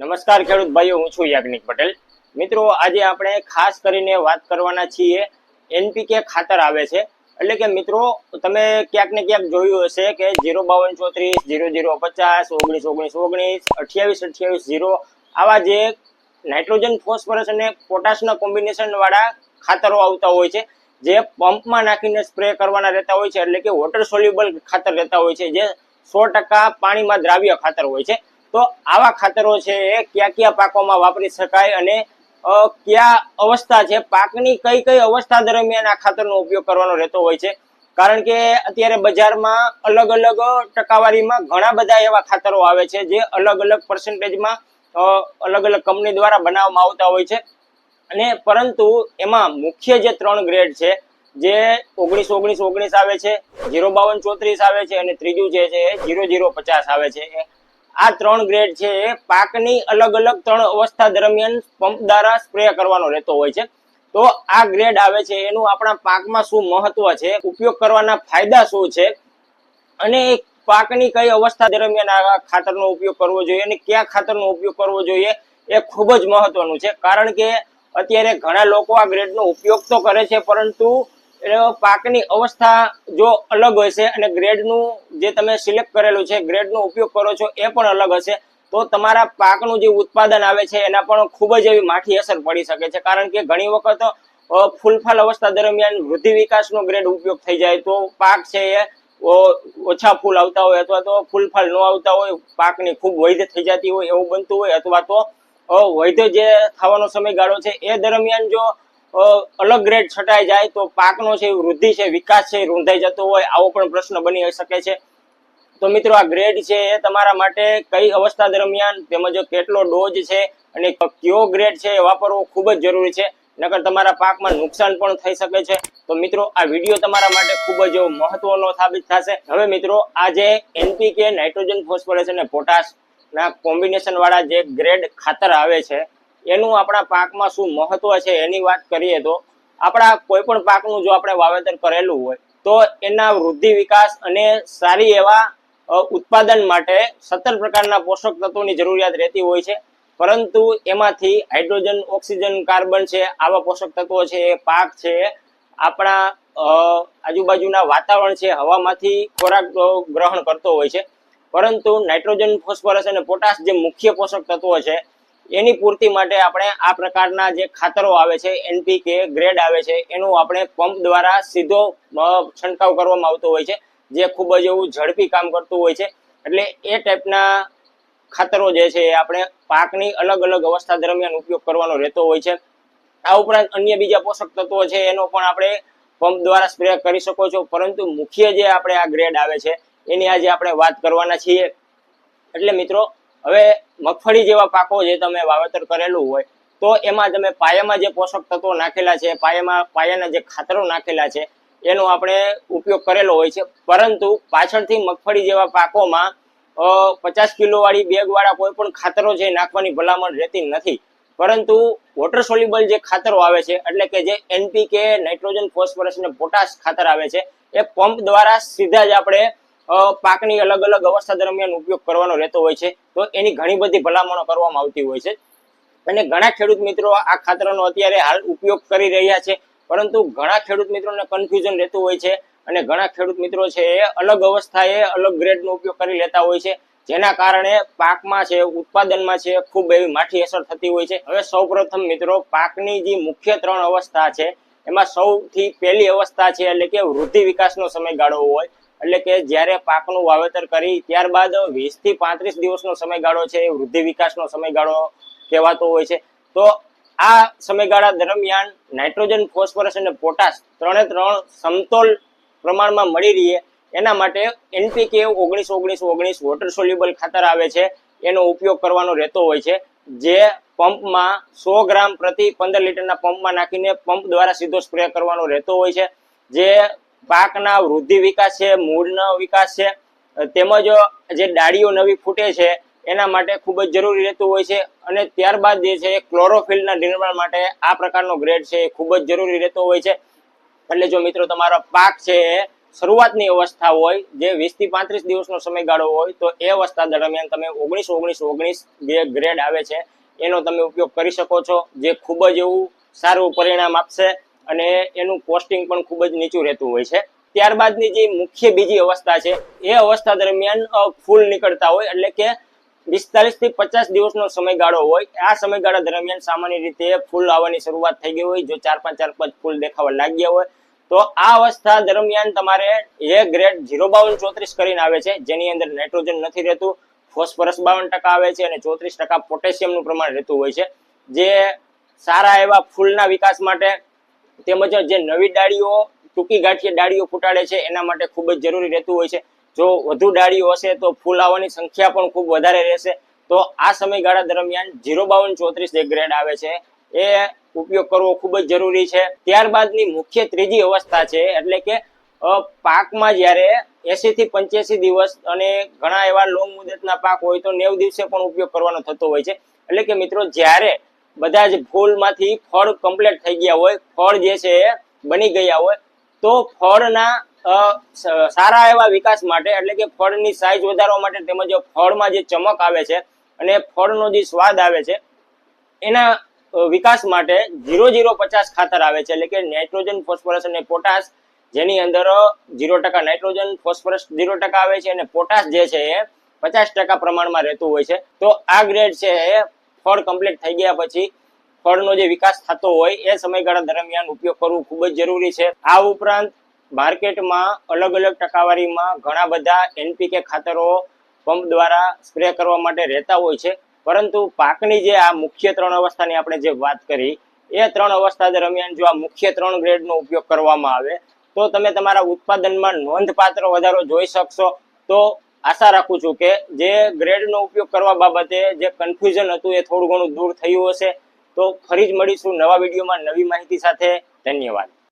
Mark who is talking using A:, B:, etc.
A: નમસ્કાર ખેડૂત ભાઈઓ, હું છું યાજ્ઞિક પટેલ. મિત્રો, આજે આપણે ખાસ કરીને વાત કરવાના છીએ એનપીકે ખાતર આવે છે. એટલે કે મિત્રો, તમે ક્યાંક ને ક્યાંક જોયું હશે કે ઝીરો બાવન ચોત્રીસ ઝીરો ઝીરો પચાસ, ઓગણીસ ઓગણીસ ઓગણીસ, અઠ્યાવીસ અઠ્યાવીસ ઝીરો આવા જે નાઇટ્રોજન, ફોસ્ફરસ અને પોટાશના કોમ્બિનેશન વાળા ખાતરો આવતા હોય છે, જે પંપમાં નાખીને સ્પ્રે કરવાના રહેતા હોય છે. એટલે કે વોટર સોલ્યુબલ ખાતર રહેતા હોય છે, જે સો ટકા પાણીમાં દ્રાવ્ય ખાતર હોય છે. તો આવા ખાતરો છે એ કયા કયા પાકોમાં વાપરી શકાય અને કયા અવસ્થા છે, પાકની કઈ કઈ અવસ્થા દરમિયાન આ ખાતરનો ઉપયોગ કરવાનો રહેતો હોય છે? કારણ કે અત્યારે બજારમાં અલગ અલગ ટકાવારીમાં ઘણા બધા એવા ખાતરો આવે છે, જે અલગ અલગ પર્સન્ટેજમાં અલગ અલગ કંપની દ્વારા બનાવવામાં આવતા હોય છે. અને પરંતુ એમાં મુખ્ય જે ત્રણ ગ્રેડ છે, જે ઓગણીસ ઓગણીસ ઓગણીસ આવે છે, જીરો બાવન ચોત્રીસ આવે છે અને ત્રીજું જે છે, એ જીરો જીરો પચાસ આવે છે. આ ત્રણ ગ્રેડ છે, એ પાકની અલગ અલગ ત્રણ અવસ્થા દરમિયાન પંપ દ્વારા સ્પ્રે કરવાનો રહેતો હોય છે. તો આ ગ્રેડ આવે છે, એનું આપણા પાકમાં શું મહત્વ છે, ઉપયોગ કરવાના ફાયદા શું છે, અને પાકની કઈ અવસ્થા દરમિયાન આ ખાતરનો ઉપયોગ કરવો જોઈએ અને કયા ખાતરનો ઉપયોગ કરવો જોઈએ, એ ખૂબ જ મહત્વનું છે. કારણ કે અત્યારે ઘણા લોકો આ ગ્રેડનો ઉપયોગ તો કરે છે, પરંતુ એ પાકની અવસ્થા જો અલગ હોય છે અને ગ્રેડનું જે તમે સિલેક્ટ કરેલું છે ગ્રેડનો ઉપયોગ કરો છો એ પણ અલગ હશે. તો તમારા પાકનું જે ઉત્પાદન આવે છે એના પણ ખૂબ જ એવી માઠી અસર પડી શકે છે. કારણ કે ઘણી વખત ફૂલફાલ અવસ્થા દરમિયાન વૃદ્ધિ વિકાસનો ગ્રેડ ઉપયોગ થઈ જાય. તો પાક છે એ ઓછા ફૂલ આવતા હોય અથવા તો ફૂલફાલ ન આવતા હોય, પાકની ખૂબ વૈધ થઈ જતી હોય એવું બનતું હોય અથવા તો વૈધ જે થવાનો સમયગાળો છે એ દરમિયાન જો અલગ ગ્રેડ છટાઈ જાય તો પાકનો છે, વૃદ્ધિ છે, વિકાસ છે, રૂંધાઈ જતો હોય, આવો પણ પ્રશ્ન બની શકે છે. તો મિત્રો, આ ગ્રેડ છે એ તમારા માટે કઈ અવસ્થા દરમિયાન તેમજ કેટલો ડોઝ છે અને કયો ગ્રેડ છે એ વાપરવો ખૂબ જ જરૂરી છે. નકર તમારા પાકમાં નુકસાન પણ થઈ શકે છે. તો મિત્રો, આ વીડિયો તમારા માટે ખૂબ જ મહત્વનો સાબિત થશે. હવે મિત્રો, આ જે એનપીકે નાઇટ્રોજન ફોસ્ફરસ અને પોટાશ ના કોમ્બિનેશન વાળા જે ગ્રેડ ખાતર આવે છે એનું આપણા પાકમાં શું મહત્વ છે એની વાત કરીએ તો આપણા કોઈ પણ પાકનું જો આપણે વાવેતર કરેલું હોય, તો એના વૃદ્ધિ વિકાસ અને સારી એવા ઉત્પાદન માટે સત્તર પ્રકારના પોષક તત્વોની જરૂરિયાત રહેતી હોય છે. પરંતુ એમાંથી હાઇડ્રોજન, ઓક્સિજન, કાર્બન છે, આવા પોષક તત્વો છે, પાક છે, આપણા આજુબાજુના વાતાવરણ છે, હવામાંથી ખોરાક ગ્રહણ કરતો હોય છે. પરંતુ નાઇટ્રોજન, ફોસ્ફરસ અને પોટાશ જે મુખ્ય પોષક તત્વો છે એની પૂર્તિ માટે આપણે આ પ્રકારના જે ખાતરો આવે છે એનપીકે ગ્રેડ આવે છે, એનું આપણે પંપ દ્વારા સીધો છંટકાવ કરવામાં આવતો હોય છે, જે ખૂબ જ એવું ઝડપી કામ કરતું હોય છે. એટલે એ ટાઈપના ખાતરો જે છે એ આપણે પાકની અલગ અલગ અવસ્થા દરમિયાન ઉપયોગ કરવાનો રહેતો હોય છે. આ ઉપરાંત અન્ય બીજા પોષક તત્વો છે, એનો પણ આપણે પંપ દ્વારા સ્પ્રે કરી શકો છો. પરંતુ મુખ્ય જે આપણે આ ગ્રેડ આવે છે, એની આજે આપણે વાત કરવાના છીએ. એટલે મિત્રો હવે મગફળી જેવા પાકો જે તમે વાવેતર કરેલું હોય, તો એમાં તમે પાયામાં જે પોષક તત્વો નાખેલા છે, પાયામાં, પાયાના જે ખાતરો નાખેલા છે, એનો આપણે ઉપયોગ કરેલો હોય છે. પરંતુ પાછળથી મગફળી જેવા પાકોમાં પચાસ કિલોવાળી બેગવાળા બેગ કોઈ પણ ખાતરો એ નાખવાની ભલામણ રહેતી નથી. પરંતુ વોટર સોલ્યુબલ જે ખાતરો આવે છે, એટલે કે જે એનપીકે નાઇટ્રોજન ફોસ્ફરસ અને પોટાશ ખાતર આવે છે, એ પંપ દ્વારા સીધા જ આપણે પાકની અલગ અલગ અવસ્થા દરમિયાન ઉપયોગ કરવાનો રહેતો હોય છે. તો એની ઘણી બધી ભલામણો કરવામાં આવતી હોય છે. અને ઘણા ખેડૂત મિત્રો આ ખાતરનો અત્યારે હાલ ઉપયોગ કરી રહ્યા છે. પરંતુ ઘણા ખેડૂત મિત્રોને કન્ફ્યુઝન રહેતું હોય છે અને ઘણા ખેડૂત મિત્રો છે એ અલગ અવસ્થાએ અલગ ગ્રેડનો ઉપયોગ કરી લેતા હોય છે. જેના કારણે પાકમાં છે, ઉત્પાદનમાં છે, ખૂબ એવી માઠી અસર થતી હોય છે. હવે સૌપ્રથમ મિત્રો પાકની જે મુખ્ય ત્રણ અવસ્થા છે, એમાં સૌથી પહેલી અવસ્થા છે એટલે કે વૃદ્ધિ વિકાસનો સમયગાળો હોય. એટલે કે જ્યારે પાકનું વાવેતર કરી, ત્યારબાદ વીસથી પાંત્રીસ દિવસનો સમયગાળો છે એ વૃદ્ધિ વિકાસનો સમયગાળો કહેવાતો હોય છે. તો આ સમયગાળા દરમિયાન નાઇટ્રોજન, ફોસ્ફરસ અને પોટાશ ત્રણે ત્રણ સમતોલ પ્રમાણમાં મળી રહીએ. એના માટે એનપીકે ઓગણીસ ઓગણીસ ઓગણીસ વોટર સોલ્યુબલ ખાતર આવે છે. એનો ઉપયોગ કરવાનો રહેતો હોય છે. જે પંપમાં સો ગ્રામ પ્રતિ પંદર લીટરના પંપમાં નાખીને પંપ દ્વારા સીધો સ્પ્રે કરવાનો રહેતો હોય છે. જે પાકના વૃદ્ધિ વિકાસ છે, મૂળનો વિકાસ છે, તેમજ જે ડાળીઓ નવી ફૂટે છે, એના માટે ખૂબ જ જરૂરી રહેતું હોય છે. અને ત્યારબાદ જે છે ક્લોરોફિલના નિર્માણ માટે આ પ્રકારનો ગ્રેડ છે એ ખૂબ જ જરૂરી રહેતો હોય છે. એટલે જો મિત્રો તમારો પાક છે એ શરૂઆતની અવસ્થા હોય, જે વીસથી પાંત્રીસ દિવસનો સમયગાળો હોય, તો એ અવસ્થા દરમિયાન તમે ઓગણીસ ઓગણીસ ઓગણીસ જે ગ્રેડ આવે છે, એનો તમે ઉપયોગ કરી શકો છો, જે ખૂબ જ એવું સારું પરિણામ આપશે. અને એનું કોસ્ટિંગ પણ ખૂબ જ નીચું રહેતું હોય છે. ત્યારબાદની જે મુખ્ય બીજી અવસ્થા છે, એ અવસ્થા દરમિયાન ફૂલ નીકળતા હોય એટલે કે પિસ્તાલીસથી પચાસ દિવસનો સમયગાળો હોય. આ સમયગાળા દરમિયાન સામાન્ય રીતે ફૂલ આવવાની શરૂઆત થઈ ગઈ હોય, જો ચાર પાંચ ચાર પાંચ ફૂલ દેખાવા લાગ્યા હોય, તો આ અવસ્થા દરમિયાન તમારે એ ગ્રેડ ઝીરો બાવન ચોત્રીસ કરીને આવે છે, જેની અંદર નાઇટ્રોજન નથી રહેતું, ફોસ્ફરસ બાવન ટકા આવે છે અને ચોત્રીસ ટકા પોટેશિયમનું પ્રમાણ રહેતું હોય છે. જે સારા એવા ફૂલના વિકાસ માટે તેમજ જે નવી ડાળીઓ, ટૂંકી ગાંઠીય ડાળીઓ ફૂટાડે છે, એના માટે ખૂબ જ જરૂરી રહેતું હોય છે. જો વધુ ડાળીઓ હશે તો ફૂલ આવવાની સંખ્યા પણ ખૂબ વધારે રહેશે. તો આ સમયગાળા દરમિયાન ઝીરો બાવન ચોત્રીસ જે ગ્રેડ આવે છે, એ ઉપયોગ કરવો ખૂબ જ જરૂરી છે. ત્યારબાદની મુખ્ય ત્રીજી અવસ્થા છે, એટલે કે પાકમાં જ્યારે એસી થી પંચ્યાસી દિવસ અને ઘણા એવા લોંગ મુદતના પાક હોય તો નેવ દિવસે પણ ઉપયોગ કરવાનો થતો હોય છે. એટલે કે મિત્રો, જ્યારે બધા જ ફૂલમાંથી ફળ કમ્પ્લીટ થઈ ગયા હોય, ફળ જે છે એ બની ગયા હોય. તો ફળના સારા એવા વિકાસ માટે, એટલે કે ફળની સાઈઝ વધારવા માટે તેમજ ફળમાં જે ચમક આવે છે અને ફળનો જે સ્વાદ આવે છે, એના વિકાસ માટે ઝીરો ઝીરો પચાસ ખાતર આવે છે. એટલે કે નાઇટ્રોજન ફોસ્ફરસ અને પોટાશ જેની અંદર ઝીરો ટકા નાઇટ્રોજન ફોસ્ફરસ ઝીરો ટકા આવે છે અને પોટાશ જે છે એ પચાસ ટકા પ્રમાણમાં રહેતું હોય છે. તો આ ગ્રેડ છે એ ફળ કમ્પ્લીટ થઈ ગયા પછી ફળનો જે વિકાસ થતો હોય એ સમયગાળા દરમિયાન ઉપયોગ કરવો ખૂબ જ જરૂરી છે. આ ઉપરાંત માર્કેટમાં અલગ અલગ ટકાવારીમાં ઘણા બધા એનપીકે ખાતરો પંપ દ્વારા સ્પ્રે કરવા માટે રહેતા હોય છે. પરંતુ પાકની જે આ મુખ્ય ત્રણ અવસ્થાની આપણે જે વાત કરી, એ ત્રણ અવસ્થા દરમિયાન જો આ મુખ્ય ત્રણ ગ્રેડનો ઉપયોગ કરવામાં આવે, તો તમે તમારા ઉત્પાદનમાં નોંધપાત્ર વધારો જોઈ શકશો. તો આશા રાખું છું કે જે ગ્રેડનો ઉપયોગ કરવા બાબતે જે કન્ફ્યુઝન હતું એ થોડું ઘણું દૂર થયું હશે. તો ફરી જ મળીશું નવા વિડીયોમાં નવી માહિતી સાથે. ધન્યવાદ.